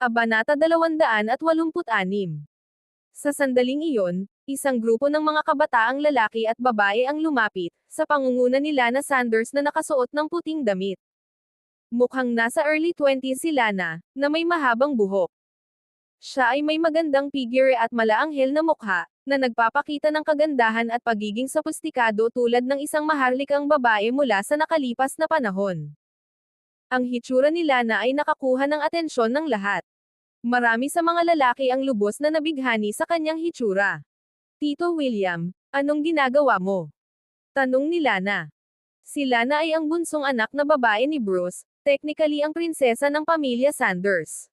Kabanata 286 Sa sandaling iyon, isang grupo ng mga kabataang lalaki at babae ang lumapit, sa pangunguna ni Lana Sanders na nakasuot ng puting damit. Mukhang nasa early 20s si Lana, na may mahabang buhok. Siya ay may magandang figure at malaanghel na mukha, na nagpapakita ng kagandahan at pagiging sopistikado tulad ng isang maharlikang babae mula sa nakalipas na panahon. Ang hitsura ni Lana ay nakakuha ng atensyon ng lahat. Marami sa mga lalaki ang lubos na nabighani sa kanyang hitsura. Tito William, anong ginagawa mo? Tanong ni Lana. Si Lana ay ang bunsong anak na babae ni Bruce, technically ang prinsesa ng pamilya Sanders.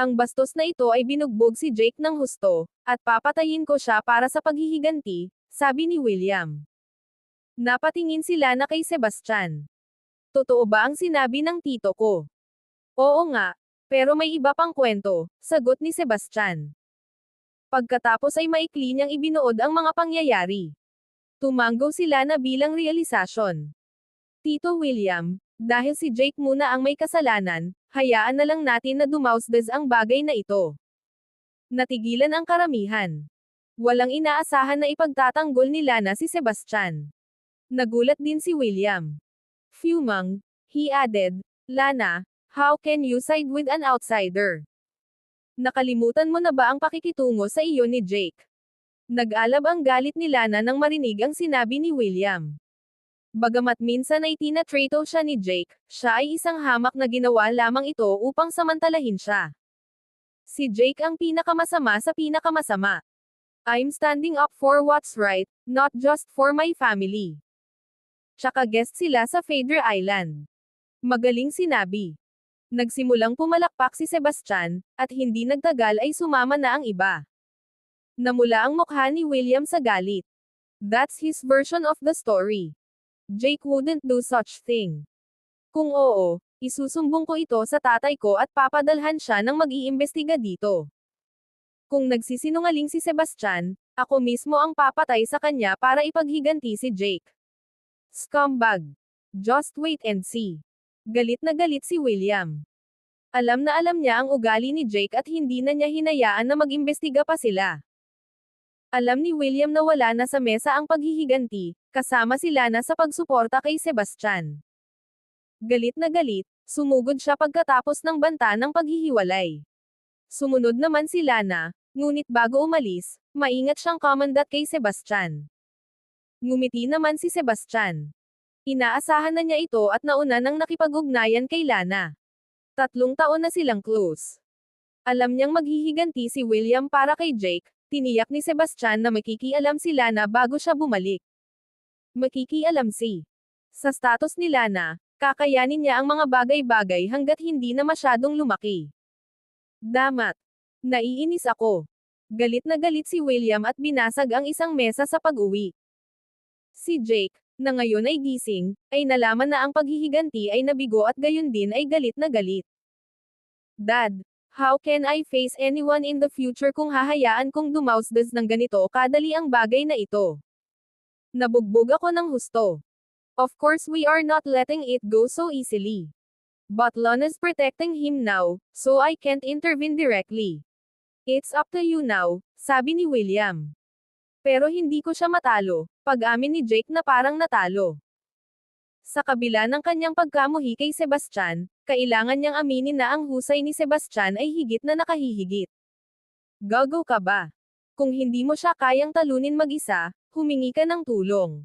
Ang bastos na ito ay binugbog si Jake ng husto, at papatayin ko siya para sa paghihiganti, sabi ni William. Napatingin si Lana kay Sebastian. Totoo ba ang sinabi ng tito ko? Oo nga, pero may iba pang kwento, sagot ni Sebastian. Pagkatapos ay maikli niyang ibinuod ang mga pangyayari. Tumanggo sila na bilang realisasyon. Tito William, dahil si Jake muna ang may kasalanan, hayaan na lang natin na dumausdes ang bagay na ito. Natigilan ang karamihan. Walang inaasahan na ipagtatanggol ni Lana si Sebastian. Nagulat din si William. Fumang, he added, Lana, how can you side with an outsider? Nakalimutan mo na ba ang pakikitungo sa iyo ni Jake? Nag-alab ang galit ni Lana nang marinig ang sinabi ni William. Bagamat minsan ay tinatrato siya ni Jake, siya ay isang hamak na ginawa lamang ito upang samantalahin siya. Si Jake ang pinakamasama sa pinakamasama. I'm standing up for what's right, not just for my family. Tsaka guest sila sa Fader Island. Magaling sinabi. Nagsimulang pumalakpak si Sebastian, at hindi nagtagal ay sumama na ang iba. Namula ang mukha ni William sa galit. That's his version of the story. Jake wouldn't do such thing. Kung oo, isusumbong ko ito sa tatay ko at papadalhan siya ng mag-iimbestiga dito. Kung nagsisinungaling si Sebastian, ako mismo ang papatay sa kanya para ipaghiganti si Jake. Scumbag. Just wait and see. Galit na galit si William. Alam na alam niya ang ugali ni Jake at hindi na niya hinayaan na mag-imbestiga pa sila. Alam ni William na wala na sa mesa ang paghihiganti, kasama si Lana sa pagsuporta kay Sebastian. Galit na galit, sumugod siya pagkatapos ng banta ng paghihiwalay. Sumunod naman si Lana, ngunit bago umalis, maingat siyang komandat kay Sebastian. Ngumiti naman si Sebastian. Inaasahan na niya ito at nauna nang nakipag-ugnayan kay Lana. Tatlong taon na silang close. Alam niyang maghihiganti si William para kay Jake, tiniyak ni Sebastian na makikialam si Lana bago siya bumalik. Makikialam si. Sa status ni Lana, kakayanin niya ang mga bagay-bagay hanggat hindi na masyadong lumaki. Damat. Naiinis ako. Galit na galit si William at binasag ang isang mesa sa pag-uwi. Si Jake, na ngayon ay gising, ay nalaman na ang paghihiganti ay nabigo at gayon din ay galit na galit. Dad, how can I face anyone in the future kung hahayaan kong dumausdas ng ganito kadali ang bagay na ito? Nabugbog ako ng husto. Of course we are not letting it go so easily. But Lana's protecting him now, so I can't intervene directly. It's up to you now, sabi ni William. Pero hindi ko siya matalo, pag-amin ni Jake na parang natalo. Sa kabila ng kanyang pagkamuhi kay Sebastian, kailangan niyang aminin na ang husay ni Sebastian ay higit na nakahihigit. Gago ka ba? Kung hindi mo siya kayang talunin mag-isa, humingi ka ng tulong.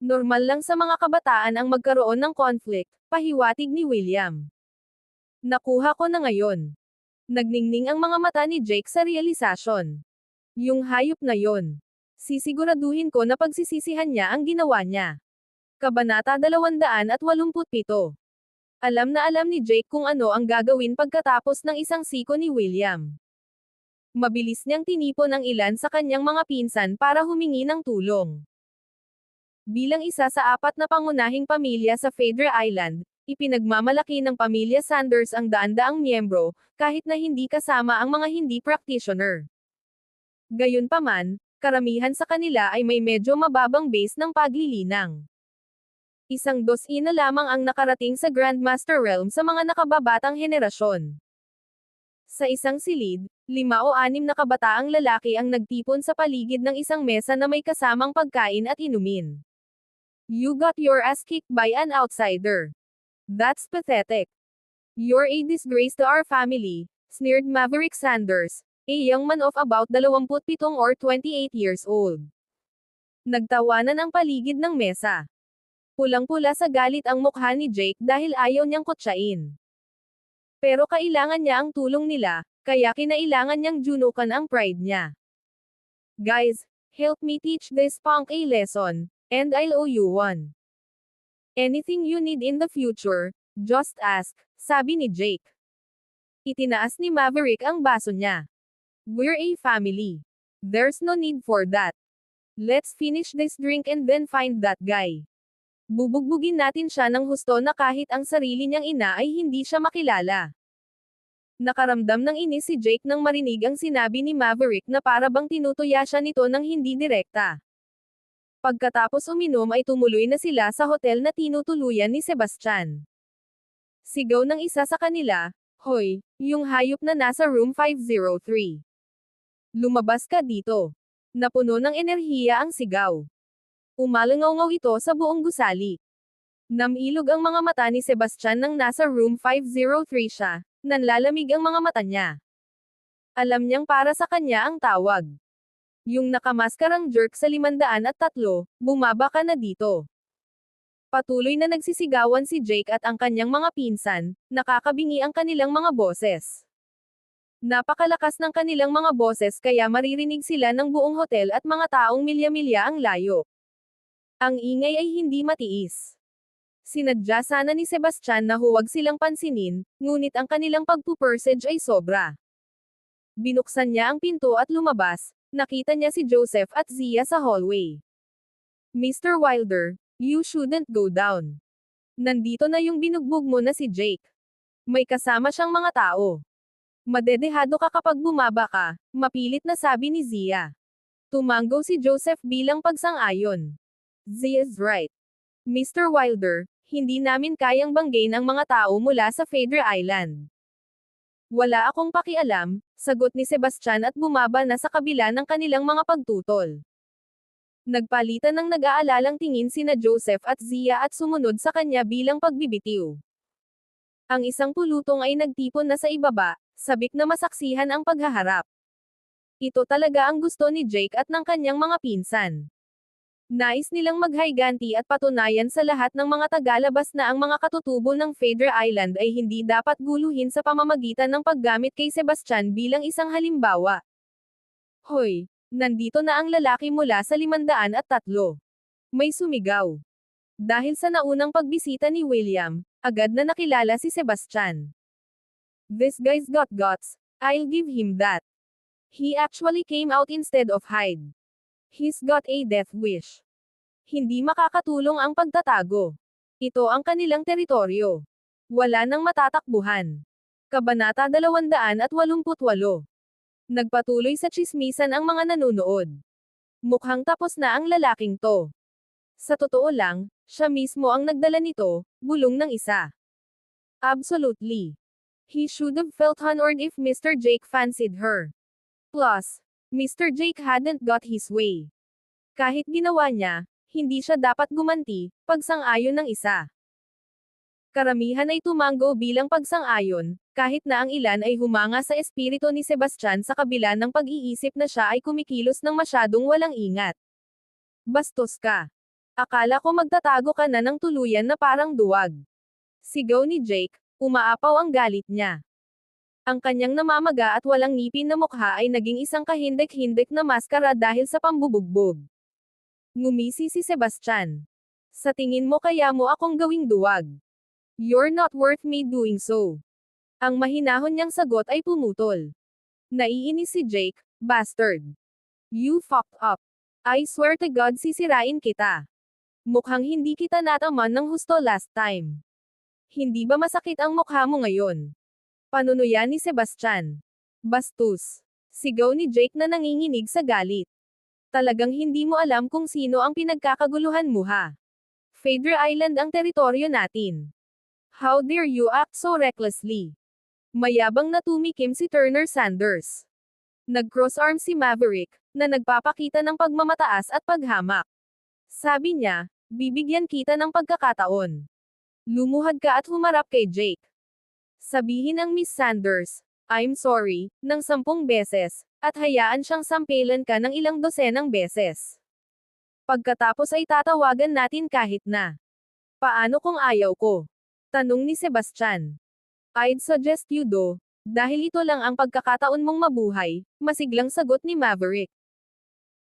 Normal lang sa mga kabataan ang magkaroon ng conflict, pahiwatig ni William. Nakuha ko na ngayon. Nagningning ang mga mata ni Jake sa realisasyon. Yung hayop na yon. Sisiguraduhin ko na pagsisisihan niya ang ginawa niya. Kabanata 287 Alam na alam ni Jake kung ano ang gagawin pagkatapos ng isang siko ni William. Mabilis niyang tinipon ang ilan sa kanyang mga pinsan para humingi ng tulong. Bilang isa sa apat na pangunahing pamilya sa Fader Island, ipinagmamalaki ng pamilya Sanders ang daan-daang miyembro, kahit na hindi kasama ang mga hindi practitioner. Gayunpaman, karamihan sa kanila ay may medyo mababang base ng paglilinang. Isang dosina lamang ang nakarating sa Grandmaster Realm sa mga nakababatang henerasyon. Sa isang silid, lima o anim na kabataang lalaki ang nagtipon sa paligid ng isang mesa na may kasamang pagkain at inumin. You got your ass kicked by an outsider. That's pathetic. You're a disgrace to our family, sneered Maverick Sanders, a young man of about 27 or 28 years old. Nagtawanan ang paligid ng mesa. Pulang-pula sa galit ang mukha ni Jake dahil ayaw niyang kutsain. Pero kailangan niya ang tulong nila, kaya kinailangan niyang junukan ang pride niya. Guys, help me teach this punk a lesson, and I'll owe you one. Anything you need in the future, just ask, sabi ni Jake. Itinaas ni Maverick ang baso niya. We're a family. There's no need for that. Let's finish this drink and then find that guy. Bubugbugin natin siya ng husto na kahit ang sarili niyang ina ay hindi siya makilala. Nakaramdam ng inis si Jake nang marinig ang sinabi ni Maverick na para bang tinutuya siya nito ng hindi direkta. Pagkatapos uminom ay tumuloy na sila sa hotel na tinutuluyan ni Sebastian. Sigaw ng isa sa kanila, Hoy, yung hayop na nasa room 503. Lumabas ka dito. Napuno ng enerhiya ang sigaw. Umalangaw ito sa buong gusali. Namilog ang mga mata ni Sebastian nang nasa room 503 siya, nanlalamig ang mga mata niya. Alam niyang para sa kanya ang tawag. Yung nakamaskarang jerk sa limandaan at tatlo, bumaba ka na dito. Patuloy na nagsisigawan si Jake at ang kanyang mga pinsan, nakakabingi ang kanilang mga boses. Napakalakas ng kanilang mga boses kaya maririnig sila ng buong hotel at mga taong milya-milya ang layo. Ang ingay ay hindi matiis. Sinadya sana ni Sebastian na huwag silang pansinin, ngunit ang kanilang pagpupursage ay sobra. Binuksan niya ang pinto at lumabas, nakita niya si Joseph at Zia sa hallway. Mr. Wilder, you shouldn't go down. Nandito na yung binugbog mo na si Jake. May kasama siyang mga tao. Madedehado ka kapag bumaba ka, mapilit na sabi ni Zia. Tumango si Joseph bilang pagsang-ayon. Z is right. Mr. Wilder, hindi namin kayang banggain ang mga tao mula sa Fader Island. Wala akong pakialam, sagot ni Sebastian at bumaba na sa kabila ng kanilang mga pagtutol. Nagpalitan ng nag-aalalang tingin sina Joseph at Zia at sumunod sa kanya bilang pagbibitiw. Ang isang pulutong ay nagtipon na sa ibaba, sabik na masaksihan ang paghaharap. Ito talaga ang gusto ni Jake at ng kanyang mga pinsan. Nais nilang maghayganti at patunayan sa lahat ng mga tagalabas na ang mga katutubo ng Fader Island ay hindi dapat guluhin sa pamamagitan ng paggamit kay Sebastian bilang isang halimbawa. Hoy, nandito na ang lalaki mula sa limandaan at tatlo. May sumigaw. Dahil sa naunang pagbisita ni William, agad na nakilala si Sebastian. This guy's got guts, I'll give him that. He actually came out instead of hide. He's got a death wish. Hindi makakatulong ang pagtatago. Ito ang kanilang teritoryo. Wala nang matatakbuhan. Kabanata 288. Nagpatuloy sa chismisan ang mga nanunood. Mukhang tapos na ang lalaking to. Sa totoo lang, siya mismo ang nagdala nito, bulong ng isa. Absolutely. He should have felt honored if Mr. Jake fancied her. Plus, Mr. Jake hadn't got his way. Kahit ginawa niya, hindi siya dapat gumanti, pagsang-ayon ng isa. Karamihan ay tumango bilang pagsang-ayon, kahit na ang ilan ay humanga sa espiritu ni Sebastian sa kabila ng pag-iisip na siya ay kumikilos ng masyadong walang ingat. Bastos ka. Akala ko magtatago ka na ng tuluyan na parang duwag. Sigaw ni Jake, umaapaw ang galit niya. Ang kanyang namamaga at walang ngipin na mukha ay naging isang kahindik-hindik na maskara dahil sa pambubugbog. Ngumisi si Sebastian. Sa tingin mo kaya mo akong gawing duwag. You're not worth me doing so. Ang mahinahon niyang sagot ay pumutol. Naiinis si Jake, bastard. You fucked up. I swear to God sisirain kita. Mukhang hindi kita nataman ng husto last time. Hindi ba masakit ang mukha mo ngayon? Panunuyan ni Sebastian. Bastos. Sigaw ni Jake na nanginginig sa galit. Talagang hindi mo alam kung sino ang pinagkakaguluhan mo ha. Fader Island ang teritoryo natin. How dare you act so recklessly? Mayabang na tumikim si Turner Sanders. Nag-cross arm si Maverick, na nagpapakita ng pagmamataas at paghamak. Sabi niya, bibigyan kita ng pagkakataon. Lumuhad ka at humarap kay Jake. Sabihin ng Miss Sanders, I'm sorry, ng sampung beses, at hayaan siyang sampelan ka ng ilang dosenang beses. Pagkatapos ay tatawagan natin kahit na. Paano kung ayaw ko? Tanong ni Sebastian. I'd suggest you do, dahil ito lang ang pagkakataon mong mabuhay, masiglang sagot ni Maverick.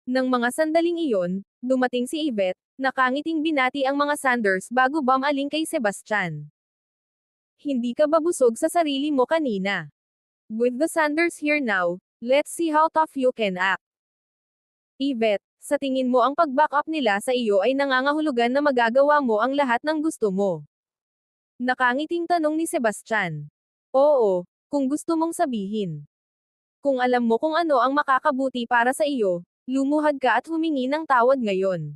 Nang mga sandaling iyon, dumating si Yvette, nakangiting binati ang mga Sanders bago bumaling kay Sebastian. Hindi ka ba busog sa sarili mo kanina? With the Sanders here now, let's see how tough you can act. Yvette, sa tingin mo ang pag-back up nila sa iyo ay nangangahulugan na magagawa mo ang lahat ng gusto mo. Nakangiting tanong ni Sebastian. Oo, kung gusto mong sabihin. Kung alam mo kung ano ang makakabuti para sa iyo, lumuhad ka at humingi ng tawad ngayon.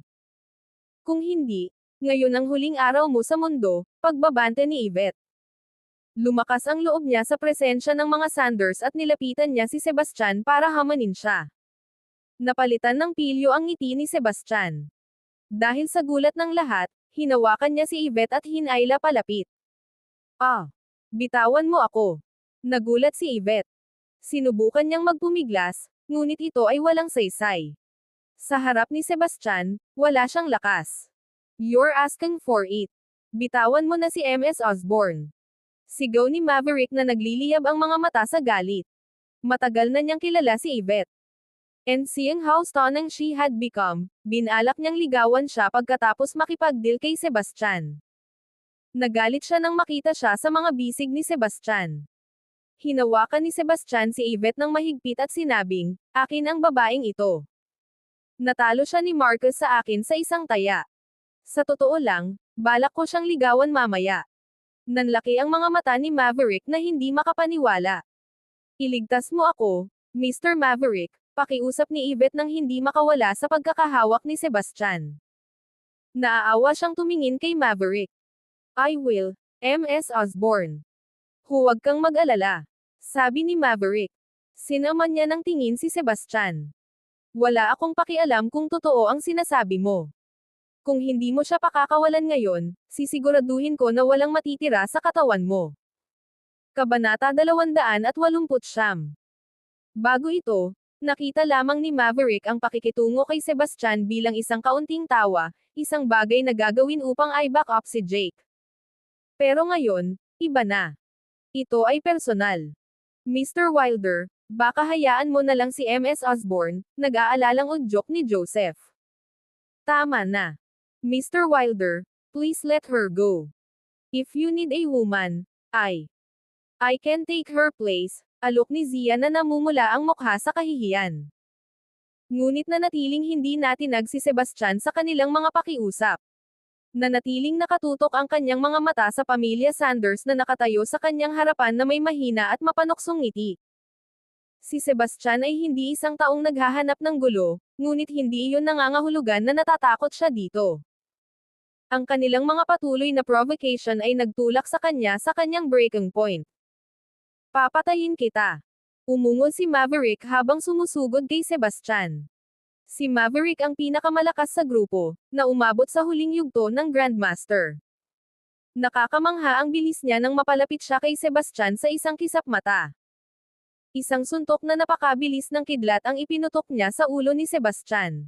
Kung hindi, ngayon ang huling araw mo sa mundo, pagbabante ni Yvette. Lumakas ang loob niya sa presensya ng mga Sanders at nilapitan niya si Sebastian para hamanin siya. Napalitan ng pilyo ang ngiti ni Sebastian. Dahil sa gulat ng lahat, hinawakan niya si Yvette at hinayla palapit. Ah! Bitawan mo ako. Nagulat si Yvette. Sinubukan niyang magpumiglas, ngunit ito ay walang saysay. Sa harap ni Sebastian, wala siyang lakas. You're asking for it. Bitawan mo na si MS Osborne. Sigaw ni Maverick na nagliliyab ang mga mata sa galit. Matagal na niyang kilala si Yvette. And seeing how stunning she had become, binalak niyang ligawan siya pagkatapos makipagdeal kay Sebastian. Nagalit siya nang makita siya sa mga bisig ni Sebastian. Hinawakan ni Sebastian si Yvette ng mahigpit at sinabing, akin ang babaeng ito. Natalo siya ni Marcus sa akin sa isang taya. Sa totoo lang, balak ko siyang ligawan mamaya. Nanlaki ang mga mata ni Maverick na hindi makapaniwala. Iligtas mo ako, Mr. Maverick, pakiusap ni Yvette nang hindi makawala sa pagkakahawak ni Sebastian. Naaawa siyang tumingin kay Maverick. I will, MS Osborne. Huwag kang mag-alala. Sabi ni Maverick. Sinaman niya ng tingin si Sebastian. Wala akong pakialam kung totoo ang sinasabi mo. Kung hindi mo siya pakakawalan ngayon, sisiguraduhin ko na walang matitira sa katawan mo. Kabanata 280 Bago ito, nakita lamang ni Maverick ang pakikitungo kay Sebastian bilang isang kaunting tawa, isang bagay na gagawin upang i-back up si Jake. Pero ngayon, iba na. Ito ay personal. Mr. Wilder, baka hayaan mo na lang si MS Osborne, nag-aalalang udyok ni Joseph. Tama na. Mr. Wilder, please let her go. If you need a woman, I. I can take her place, alok ni Zia na namumula ang mukha sa kahihiyan. Ngunit nanatiling hindi natinag si Sebastian sa kanilang mga pakiusap. Nanatiling nakatutok ang kanyang mga mata sa pamilya Sanders na nakatayo sa kanyang harapan na may mahina at mapanoksong ngiti. Si Sebastian ay hindi isang taong naghahanap ng gulo, ngunit hindi iyon nangangahulugan na natatakot siya dito. Ang kanilang mga patuloy na provocation ay nagtulak sa kanya sa kanyang breaking point. Papatayin kita. Umungol si Maverick habang sumusugod kay Sebastian. Si Maverick ang pinakamalakas sa grupo, na umabot sa huling yugto ng Grandmaster. Nakakamangha ang bilis niya nang mapalapit siya kay Sebastian sa isang kisap mata. Isang suntok na napakabilis ng kidlat ang ipinutok niya sa ulo ni Sebastian.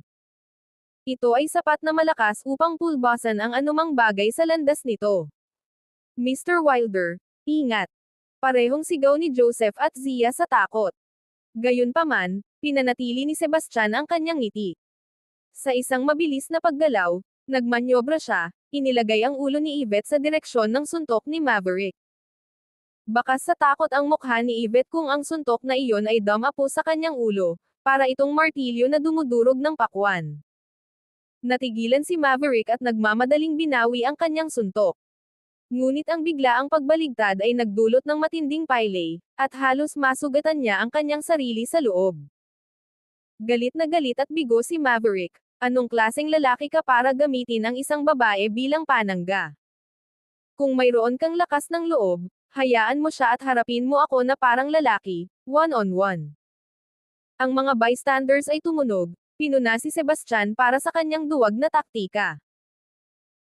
Ito ay sapat na malakas upang pulbasan ang anumang bagay sa landas nito. Mr. Wilder, ingat! Parehong sigaw ni Joseph at Zia sa takot. Gayunpaman, pinanatili ni Sebastian ang kanyang ngiti. Sa isang mabilis na paggalaw, nagmanyobra siya, inilagay ang ulo ni Yvette sa direksyon ng suntok ni Maverick. Bakas sa takot ang mukha ni Yvette kung ang suntok na iyon ay dumapo sa kanyang ulo, para itong martilyo na dumudurog ng pakwan. Natigilan si Maverick at nagmamadaling binawi ang kanyang suntok. Ngunit ang biglaang pagbaligtad ay nagdulot ng matinding paylay, at halos masugatan niya ang kanyang sarili sa loob. Galit na galit at bigo si Maverick, anong klaseng lalaki ka para gamitin ang isang babae bilang panangga? Kung mayroon kang lakas ng loob, Hayaan mo siya at harapin mo ako na parang lalaki, one-on-one. Ang mga bystanders ay tumunog, pinuna si Sebastian para sa kanyang duwag na taktika.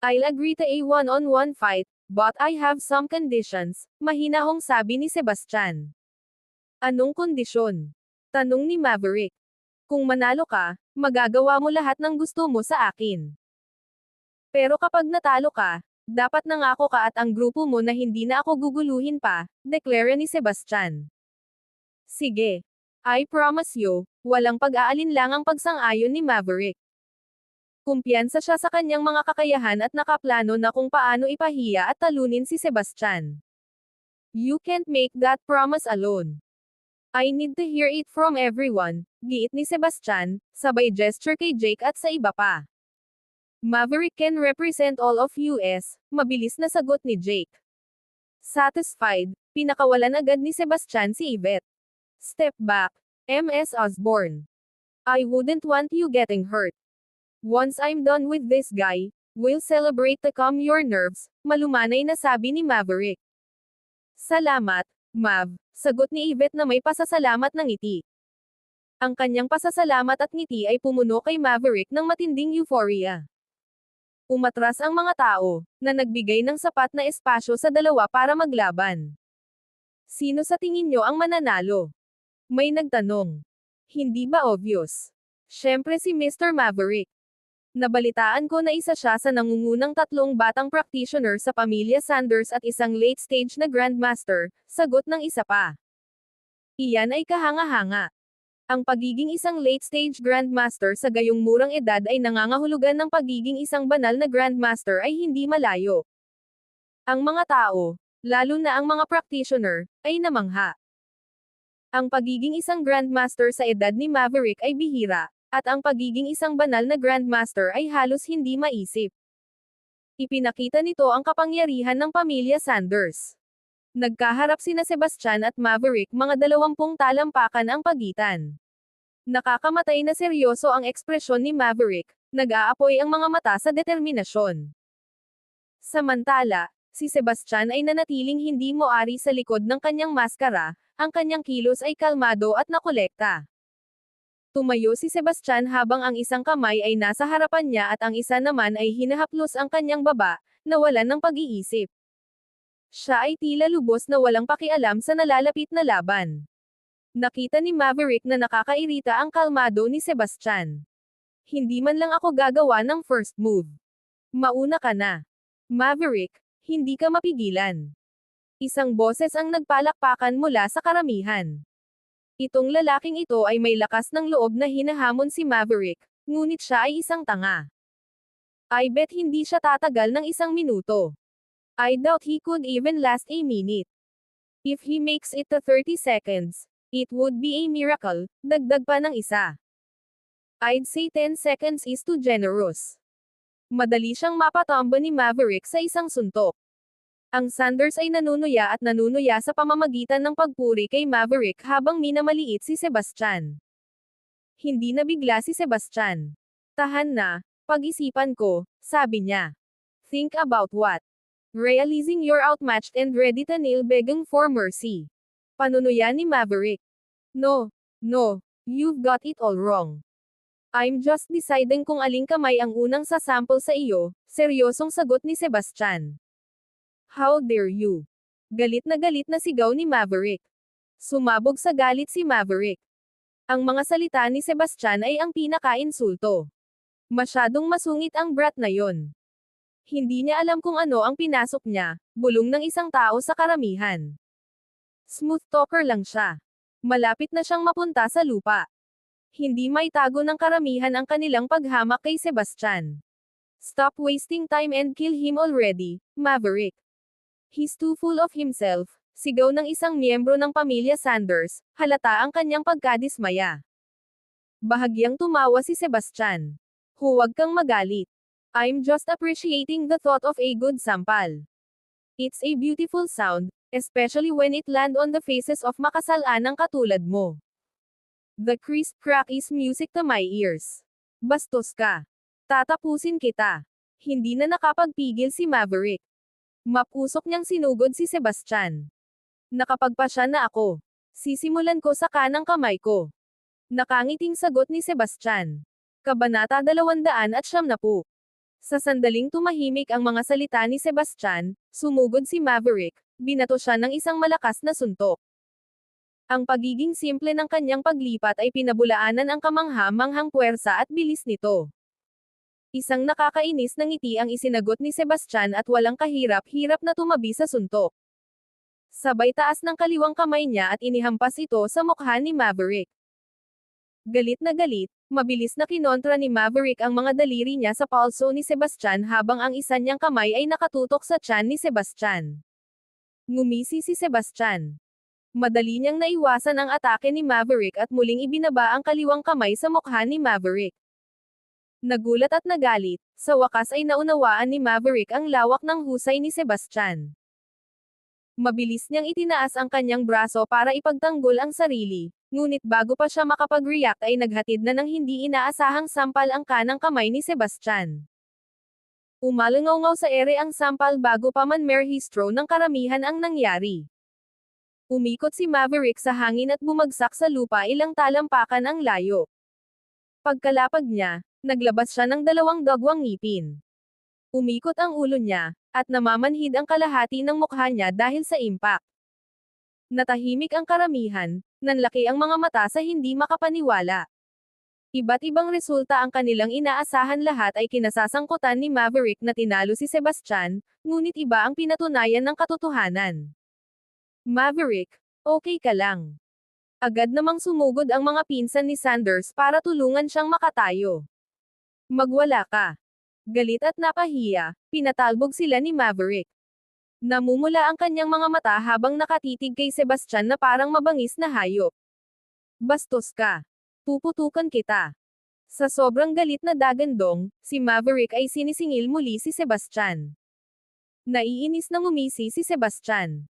I'll agree to a one-on-one fight, but I have some conditions, mahinahong sabi ni Sebastian. Anong kondisyon? Tanong ni Maverick. Kung manalo ka, magagawa mo lahat ng gusto mo sa akin. Pero kapag natalo ka, dapat nangako ka at ang grupo mo na hindi na ako guguluhin pa, deklara ni Sebastian. Sige. I promise you, walang pag-aalinlangang pagsang-ayon ni Maverick. Kumpiyansa siya sa kanyang mga kakayahan at nakaplano na kung paano ipahiya at talunin si Sebastian. You can't make that promise alone. I need to hear it from everyone, giit ni Sebastian, sabay gesture kay Jake at sa iba pa. Maverick can represent all of US, mabilis na sagot ni Jake. Satisfied, pinakawalan agad ni Sebastian si Yvette. Step back, MS Osborne. I wouldn't want you getting hurt. Once I'm done with this guy, we'll celebrate to calm your nerves, malumanay na sabi ni Maverick. Salamat, Mav, sagot ni Yvette na may pasasalamat ng ngiti. Ang kanyang pasasalamat at ngiti ay pumuno kay Maverick ng matinding euphoria. Umatras ang mga tao, na nagbigay ng sapat na espasyo sa dalawa para maglaban. Sino sa tingin nyo ang mananalo? May nagtanong. Hindi ba obvious? Siyempre si Mr. Maverick. Nabalitaan ko na isa siya sa nangungunang tatlong batang practitioner sa pamilya Sanders at isang late-stage na Grandmaster, sagot ng isa pa. Iyan ay kahanga-hanga. Ang pagiging isang late-stage Grandmaster sa gayong murang edad ay nangangahulugan ng pagiging isang banal na Grandmaster ay hindi malayo. Ang mga tao, lalo na ang mga practitioner, ay namangha. Ang pagiging isang Grandmaster sa edad ni Maverick ay bihira, at ang pagiging isang banal na Grandmaster ay halos hindi maisip. Ipinakita nito ang kapangyarihan ng pamilya Sanders. Nagkaharap sina Sebastian at Maverick mga dalawampung talampakan ang pagitan. Nakakamatay na seryoso ang ekspresyon ni Maverick, nag-aapoy ang mga mata sa determinasyon. Samantala, si Sebastian ay nanatiling hindi moari sa likod ng kanyang maskara, ang kanyang kilos ay kalmado at nakolekta. Tumayo si Sebastian habang ang isang kamay ay nasa harapan niya at ang isa naman ay hinahaplos ang kanyang baba, nawalan ng pag-iisip. Siya ay tila lubos na walang pakialam sa nalalapit na laban. Nakita ni Maverick na nakakairita ang kalmado ni Sebastian. Hindi man lang ako gagawa ng first move. Mauna ka na. Maverick, hindi ka mapigilan. Isang boses ang nagpalakpakan mula sa karamihan. Itong lalaking ito ay may lakas ng loob na hinahamon si Maverick, ngunit siya ay isang tanga. I bet hindi siya tatagal ng isang minuto. I doubt he could even last a minute. If he makes it to 30 seconds, it would be a miracle, dagdag pa ng isa. I'd say 10 seconds is too generous. Madali siyang mapatomba ni Maverick sa isang suntok. Ang Sanders ay nanunuya at nanunuya sa pamamagitan ng pagpuri kay Maverick habang minamaliit si Sebastian. Hindi nabigla si Sebastian. Tahan na, pag-isipan ko, sabi niya. Think about what? Realizing you're outmatched and ready to kneel begging for mercy. Panunuya ni Maverick. No, no, you've got it all wrong. I'm just deciding kung aling kamay ang unang sasample sa iyo, seryosong sagot ni Sebastian. How dare you? Galit na galit na sigaw ni Maverick. Sumabog sa galit si Maverick. Ang mga salita ni Sebastian ay ang pinaka-insulto. Masyadong masungit ang brat na yon. Hindi niya alam kung ano ang pinasok niya, bulong ng isang tao sa karamihan. Smooth talker lang siya. Malapit na siyang mapunta sa lupa. Hindi may tago ng karamihan ang kanilang paghamak kay Sebastian. Stop wasting time and kill him already, Maverick. He's too full of himself, sigaw ng isang miyembro ng pamilya Sanders, halata ang kanyang pagkadismaya. Bahagyang tumawa si Sebastian. Huwag kang magalit. I'm just appreciating the thought of a good sampal. It's a beautiful sound, especially when it land on the faces of makasalanang katulad mo. The crisp crack is music to my ears. Bastos ka. Tatapusin kita. Hindi na nakapagpigil si Maverick. Mapusok niyang sinugod si Sebastian. Nakapagpasya na ako. Sisimulan ko sa kanang kamay ko. Nakangiting sagot ni Sebastian. Kabanata 200 at siyam na po. Sa sandaling tumahimik ang mga salita ni Sebastian, sumugod si Maverick, binato siya ng isang malakas na suntok. Ang pagiging simple ng kanyang paglipat ay pinabulaanan ang kamangha-manghang puwersa at bilis nito. Isang nakakainis na ngiti ang isinagot ni Sebastian at walang kahirap-hirap na tumabi sa suntok. Sabay taas ng kaliwang kamay niya at inihampas ito sa mukha ni Maverick. Galit na galit, mabilis na kinontra ni Maverick ang mga daliri niya sa palso ni Sebastian habang ang isa niyang kamay ay nakatutok sa tiyan ni Sebastian. Ngumisi si Sebastian. Madali niyang naiwasan ang atake ni Maverick at muling ibinaba ang kaliwang kamay sa mukha ni Maverick. Nagulat at nagalit, sa wakas ay naunawaan ni Maverick ang lawak ng husay ni Sebastian. Mabilis niyang itinaas ang kanyang braso para ipagtanggol ang sarili, ngunit bago pa siya makapag-react ay naghatid na ng hindi inaasahang sampal ang kanang kamay ni Sebastian. Umalangaw sa ere ang sampal bago pa man merhistro ng karamihan ang nangyari. Umikot si Maverick sa hangin at bumagsak sa lupa ilang talampakan ang layo. Pagkalapag niya, naglabas siya ng dalawang dagwang ngipin. Umikot ang ulo niya, at namamanhid ang kalahati ng mukha niya dahil sa impact. Natahimik ang karamihan, nanlaki ang mga mata sa hindi makapaniwala. Iba't ibang resulta ang kanilang inaasahan lahat ay kinasasangkutan ni Maverick na tinalo si Sebastian, ngunit iba ang pinatunayan ng katotohanan. Maverick, okay ka lang. Agad namang sumugod ang mga pinsan ni Sanders para tulungan siyang makatayo. Magwala ka. Galit at napahiya, pinatalbog sila ni Maverick. Namumula ang kanyang mga mata habang nakatitig kay Sebastian na parang mabangis na hayop. Bastos ka. Puputukan kita. Sa sobrang galit na dagandong, si Maverick ay sinisingil muli si Sebastian. Naiinis na ngumisi si Sebastian.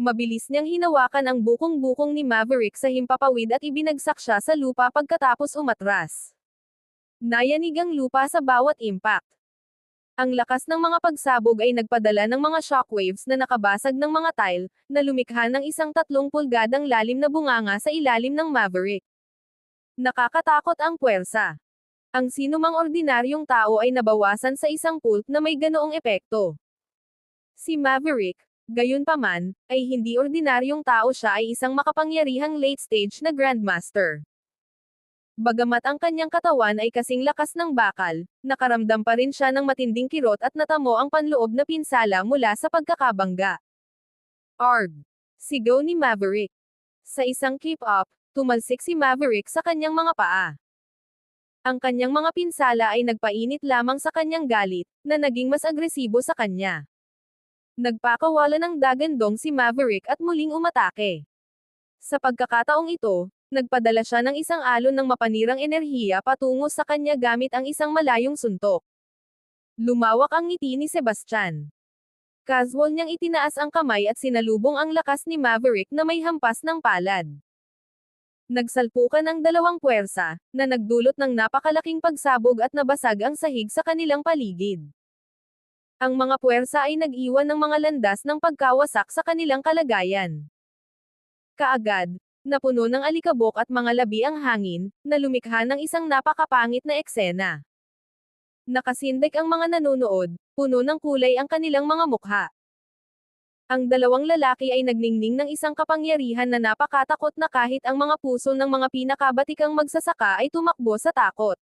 Mabilis niyang hinawakan ang bukong-bukong ni Maverick sa himpapawid at ibinagsak siya sa lupa pagkatapos umatras. Nayanig ang lupa sa bawat impact. Ang lakas ng mga pagsabog ay nagpadala ng mga shockwaves na nakabasag ng mga tile, na lumikha ng isang tatlong pulgadang lalim na bunganga sa ilalim ng Maverick. Nakakatakot ang puwersa. Ang sinumang ordinaryong tao ay nabawasan sa isang pult na may ganoong epekto. Si Maverick, Gayunpaman, ay hindi ordinaryong tao siya ay isang makapangyarihang late-stage na Grandmaster. Bagamat ang kanyang katawan ay kasing lakas ng bakal, nakaramdam pa rin siya ng matinding kirot at natamo ang panloob na pinsala mula sa pagkakabangga. Arg! Sigaw ni Maverick. Sa isang keep-up, tumalsik si Maverick sa kanyang mga paa. Ang kanyang mga pinsala ay nagpainit lamang sa kanyang galit, na naging mas agresibo sa kanya. Nagpakawala ng dagandong si Maverick at muling umatake. Sa pagkakataong ito, nagpadala siya ng isang alon ng mapanirang enerhiya patungo sa kanya gamit ang isang malayong suntok. Lumawak ang ngiti ni Sebastian. Casual niyang itinaas ang kamay at sinalubong ang lakas ni Maverick na may hampas ng palad. Nagsalpukan ang dalawang puwersa, na nagdulot ng napakalaking pagsabog at nabasag ang sahig sa kanilang paligid. Ang mga puwersa ay nag-iwan ng mga landas ng pagkawasak sa kanilang kalagayan. Kaagad, napuno ng alikabok at mga labi ang hangin, na lumikha ng isang napakapangit na eksena. Nakasindak ang mga nanonood, puno ng kulay ang kanilang mga mukha. Ang dalawang lalaki ay nagningning ng isang kapangyarihan na napakatakot na kahit ang mga puso ng mga pinakabatikang magsasaka ay tumakbo sa takot.